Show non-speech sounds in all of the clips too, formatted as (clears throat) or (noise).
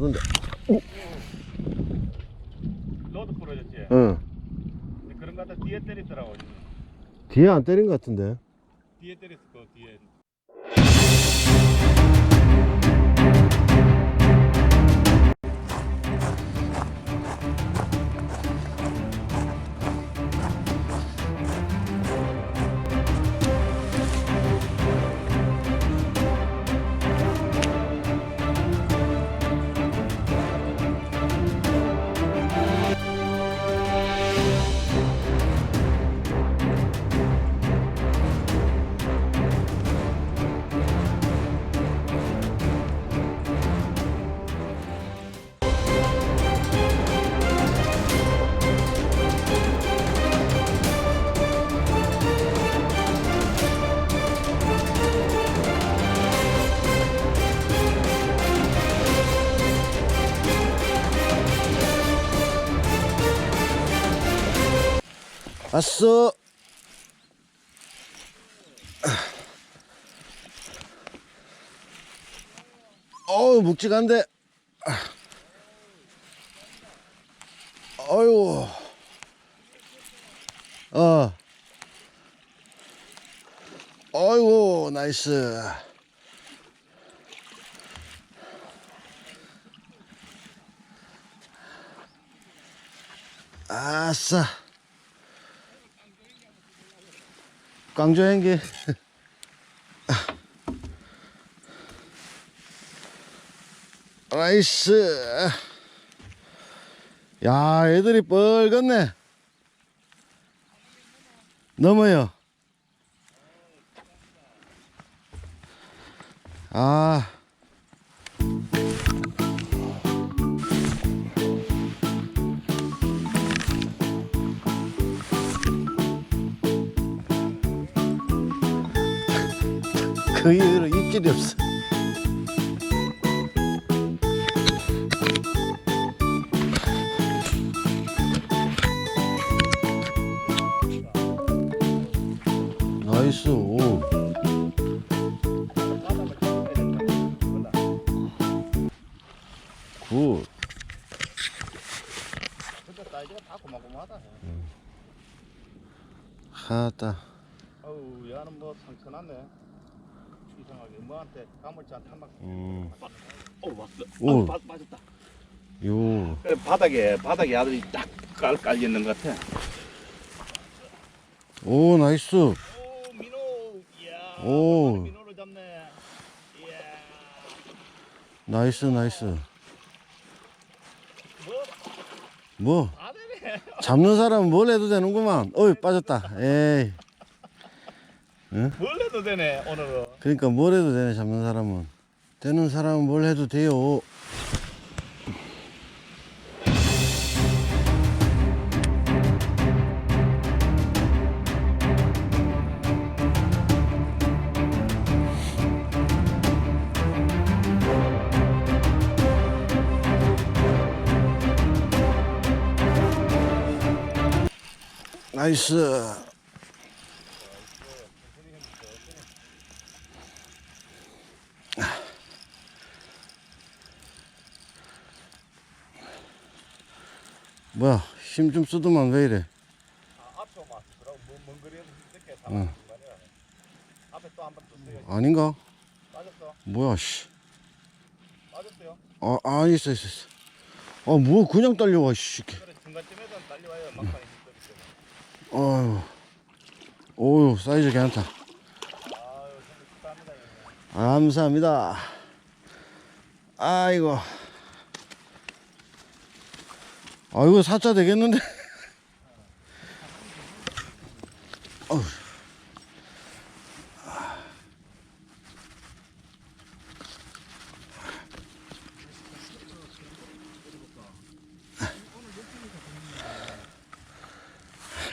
주던데. 로드 부러졌지? 응. 근데 그런 거 갖다 뒤에 때리더라고 뒤에 안 때린 것 같은데. 뒤에 때렸을 거 뒤에 왔어. 어우, 묵직한데. 어휴. 어. 어이구, 나이스. 아싸. 광주 행기. 나이스. 야, 애들이 뻘겋네. 넘어요. 아. 그 이후로 입질이 없어. 나이스. 오. 굿. 다 고마고마하다 하다. 어우 얘는 뭐 상처 났네 뭐한테 가물치 한테 막 음. 어 왔어 오. 어, 빠, 빠졌다 요. 그래, 바닥에 바닥에 아들이 딱 깔, 깔려 있는 것 같아 오, 나이스. 오 민호 이야 오. 민호를 잡네 이야 나이스, 나이스. 뭐 뭐? 잡는 사람은 뭘 해도 되는구만. 어이, 빠졌다. 에이. 뭘 해도 되네 오늘은 그러니까 뭘 해도 되네, 잡는 사람은. 되는 사람은 뭘 해도 돼요. 나이스. 뭐야, 힘 좀 쓰더만 왜 이래? 아닌가? 뭐야, 씨. 아, 아, 있어, 있어, 있어. 아, 뭐 그냥 딸려와, 씨. 그래 중간쯤에서 달려와요 막판에 어휴. 오유, 사이즈 괜찮다. 아유. 감사합니다. 아이고. 아이고, 사자 되겠는데?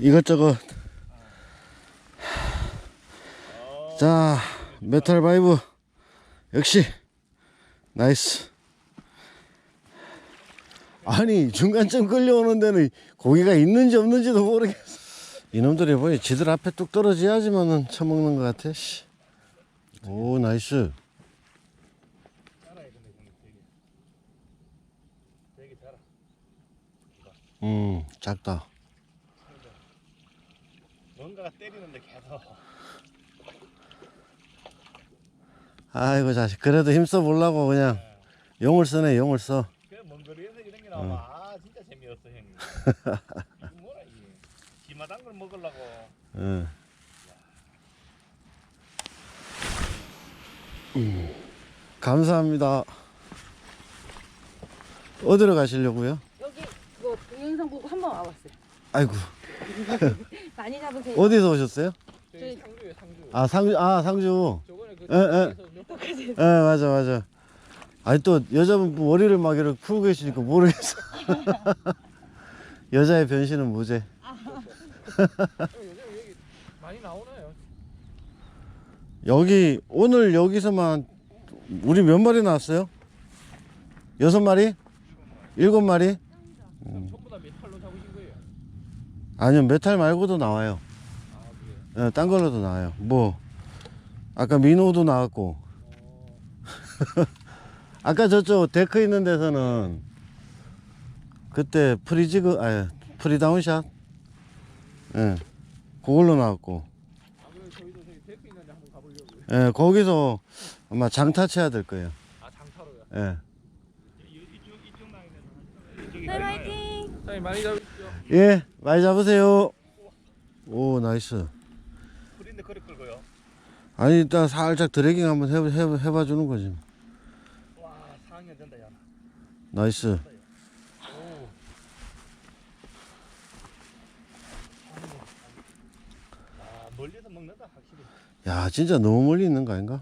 이것저것. 자, 메탈 바이브. 역시 나이스 아니 중간쯤 끌려오는 데는 고기가 있는지 없는지도 모르겠어 이놈들이 뭐야 지들 앞에 뚝 떨어져야지만은 처먹는 것 같아 씨. 오 나이스. 음 작다 뭔가가 때리는데 계속. 아이고 자식 그래도 힘써 보려고 그냥 용을 쓰네 용을 써 아 진짜 재미없어 형님. (laughs) 뭐라 이게. 기마단 걸 먹으려고. 응. 음, 감사합니다 어디로 가시려고요? 여기 그 동영상 보고 한 번 와봤어요. 아이고 (laughs) 많이 잡으세요. 어디서 오셨어요? 저희 상주에 상주. 아 상주 아 상주 저번에 그 에, 에. 에서 몇 똑같이 예 맞아 맞아 아니 또 여자분 머리를 막 이렇게 풀고 계시니까 모르겠어 (laughs) 여자의 변신은 무죄 많이 나오나요? 여기 오늘 여기서만 우리 몇 마리 나왔어요? 여섯 마리? 일곱 마리? 전부 다 메탈로 잡으신 거예요? 아니요 메탈 말고도 나와요 아? 예, 딴 걸로도 나와요 뭐 아까 민호도 나왔고 어, (laughs) 아까 저쪽 데크 있는 데서는 그때 프리지그 아 프리다운샷 예 그걸로 나왔고 아. 예 거기서 아마 장타 쳐야 될 거예요 아 장타로요? 예. 네! 사장님 많이 잡으십시오. 예 많이 잡으세요 오 나이스 풀인데 거리 끌고요. 아니 일단 살짝 드래깅 한번 해, 해, 해봐 주는 거지 와 4학년 된다 야. 나이스 오. 아 멀리서 먹는다 확실히. 야 진짜 너무 멀리 있는 거 아닌가?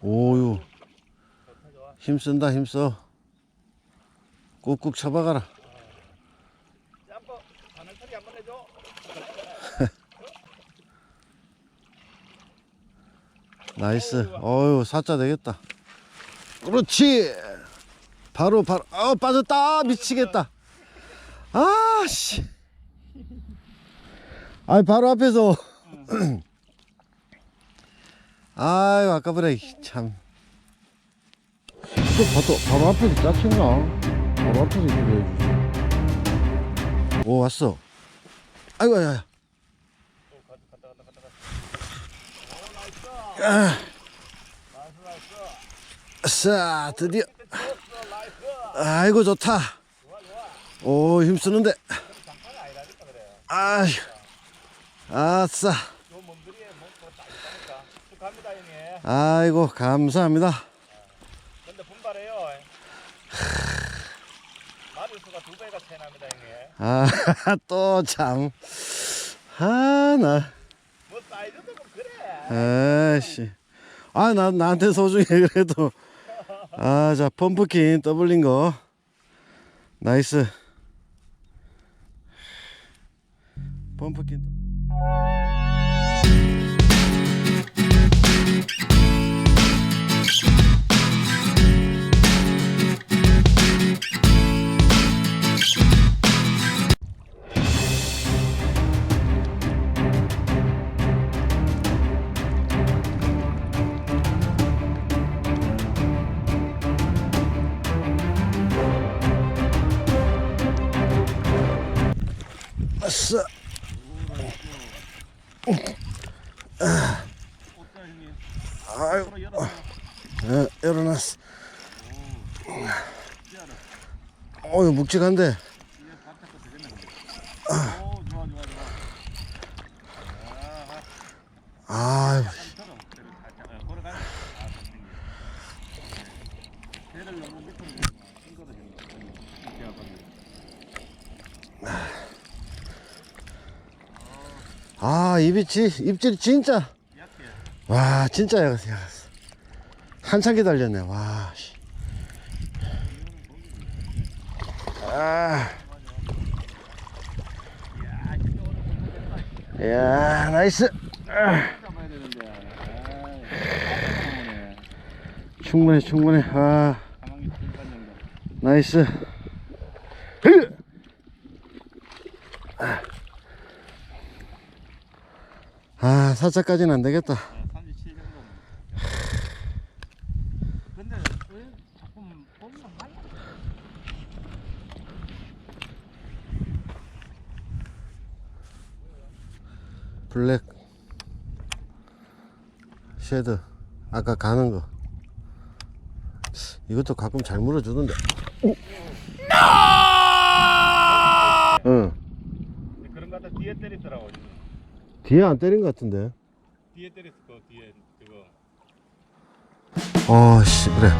오유. 힘쓴다 힘써 꾹꾹 쳐박아라 점프 바늘 처리 한번 해줘. (laughs) 나이스. 어유 사자 되겠다. 그렇지. 바로 바로. 아 빠졌다. 미치겠다. 아 씨. 아이 바로 앞에서. (clears throat) 아유 아까보다 참. 또 바로, 바로 앞에서 짜친가 바로 앞에서 이렇게 오 왔어. 아이고 오 갔다 갔다 갔다 갔다. 오 나이스. 나이스 나이스. 자 드디어 좋았어 나이스. 아이고 좋다. 오 힘쓰는데. 아휴 아싸. 아이고 감사합니다 근데 분발해요. 마리수가 두 배가 차이 납니다 형님. (laughs) 아 또참 아나 뭐 사이즈도 뭐 그래. 에이씨. 아 나 나한테 소중해 그래도. 아 자 펌프킨 더블린 거. 나이스. 펌프킨 아싸 아이고 예, 열어놨어. 어유 묵직한데. 오 좋아 좋아 좋아. 아유 처럼 배를 살짝 어, 걸어가면 아 됐는 게. 배를 너무 밑으로 힘거든 형님. 이렇게 하거든요. 아 입이 입질이 진짜. 와 진짜 약았어 약았어 한참 기다렸네 와 씨. 아. 야 나이스. 아, 충분해 충분해 아. 나이스 흐! 아 사차까지는 안 되겠다. 37 정도. 근데 왜 자꾸 보면 말라. 블랙 쉐드. 아까 가는 거. 이것도 가끔 잘 물어주던데. 응. 그런 거 갖다 뒤에 때리더라고. 뒤에 안 때린 것 같은데 뒤에 때렸을 거 뒤에 그거. 어씨 그래